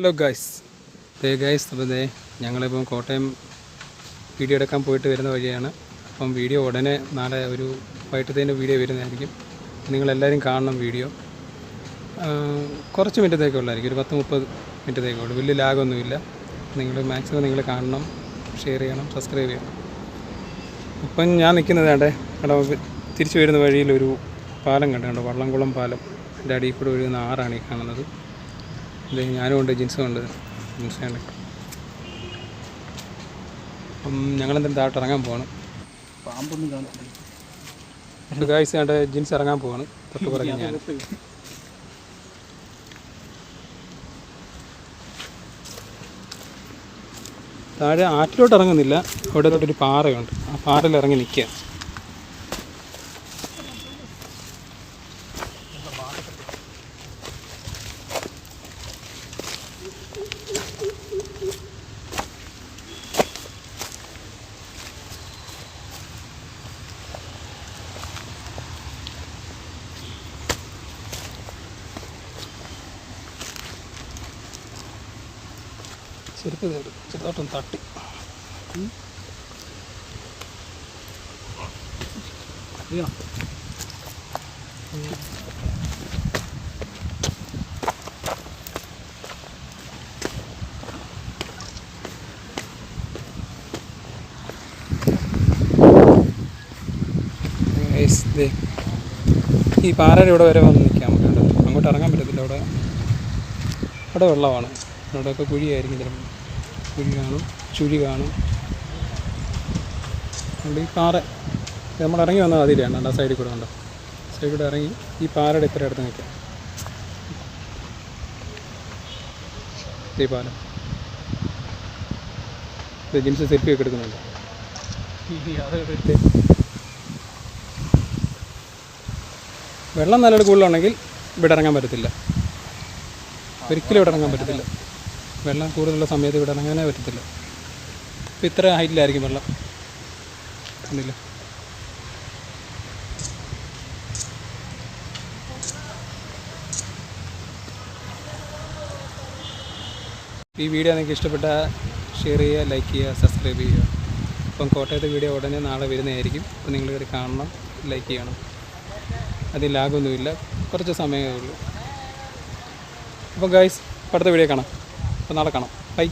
Hello guys ദേ guys അപ്പോൾ ദേ ഞങ്ങളിപ്പം Kottayam video എടുക്കാൻ പോയിട്ട് വരുന്ന വഴിയാണ്. അപ്പം വീഡിയോ ഉടനെ നാളെ ഒരു വൈകിട്ടത്തേന്റെ വീഡിയോ വരുന്നതായിരിക്കും. നിങ്ങളെല്ലാവരും കാണണം വീഡിയോ. കുറച്ച് മിനിറ്റത്തേക്കേ ഉള്ളായിരിക്കും. ഒരു പത്ത് മുപ്പത് മിനിറ്റത്തേക്കേ ഉള്ളൂ. വലിയ ലാഗൊന്നുമില്ല. നിങ്ങൾ മാക്സിമം നിങ്ങൾ കാണണം ഷെയർ ചെയ്യണം സബ്സ്ക്രൈബ് ചെയ്യണം. ഇപ്പം ഞാൻ നിൽക്കുന്നത് വേണ്ടേ അവിടെ തിരിച്ചു വരുന്ന വഴിയിലൊരു പാലം കണ്ടു വള്ളംകുളം പാലം. എന്റെ അടിയിൽ കൂടെ ഒഴുകുന്ന ആറാണ് ഈ കാണുന്നത്. ഞാനും ഉണ്ട് ജിൻസും ഉണ്ട് ജീൻസ് ഉണ്ട്. അപ്പം ഞങ്ങളെന്തായാലും താഴോട്ട് ഇറങ്ങാൻ പോവാണ്. പാമ്പൊന്നും കാണുന്നില്ല ഗായ്സ് കണ്ട് ജീൻസ് ഇറങ്ങാൻ പോവാണ്. തൊട്ട് പുറകെ ഞാൻ. താഴെ ആറ്റിലോട്ട് ഇറങ്ങുന്നില്ല അവിടെ തൊട്ടൊരു പാറയുണ്ട്. ആ പാറയിൽ ഇറങ്ങി നിൽക്കുക ചെരുപ്പ് കയറി ചെറുതായിട്ടൊന്ന് തട്ടി. ഈ പാറയുടെ ഇവിടെ വരെ വന്ന് നിൽക്കാം. നമുക്ക് അങ്ങോട്ട് ഇറങ്ങാൻ പറ്റത്തില്ല അവിടെ. അവിടെ വെള്ളമാണ് അവിടെയൊക്കെ കുഴിയായിരിക്കും ചിലപ്പോൾ കുഴി കാണും ചുഴി കാണും. അതുകൊണ്ട് ഈ പാറ നമ്മൾ ഇറങ്ങി വന്നാൽ അതിലാണ് ആ സൈഡിൽ കൂടെ കണ്ടോ? സൈഡിൽ കൂടെ ഇറങ്ങി ഈ പാറയുടെ ഇത്ര അടുത്ത് നിൽക്കാം ഈ പാലം ജിൻസ് സെൽഫി ഒക്കെ എടുക്കുന്നുണ്ട്. വെള്ളം നല്ലൊരു കൂടുതലുണ്ടെങ്കിൽ ഇവിടെ ഇറങ്ങാൻ പറ്റത്തില്ല. ഒരിക്കലും ഇവിടെ ഇറങ്ങാൻ പറ്റത്തില്ല. വെള്ളം കൂടുതലുള്ള സമയത്ത് ഇവിടെ ഇറങ്ങാനേ പറ്റത്തില്ല. ഇപ്പം ഇത്ര ഹൈറ്റിലായിരിക്കും വെള്ളം. കണ്ടില്ല? ഈ വീഡിയോ നിങ്ങൾക്ക് ഇഷ്ടപ്പെട്ട ഷെയർ ചെയ്യുക ലൈക്ക് ചെയ്യുക സബ്സ്ക്രൈബ് ചെയ്യുക. അപ്പം കോട്ടയത്തെ വീഡിയോ ഉടനെ നാളെ വരുന്നതായിരിക്കും. അപ്പം നിങ്ങൾ ഇവിടെ കാണണം ലൈക്ക് ചെയ്യണം. അതിൽ ലാഗൊന്നുമില്ല. കുറച്ച് സമയമേ ഉള്ളൂ. അപ്പം ഗൈസ് അടുത്ത വീഡിയോ കാണാം. അപ്പോൾ നാളെ കാണാം ബൈ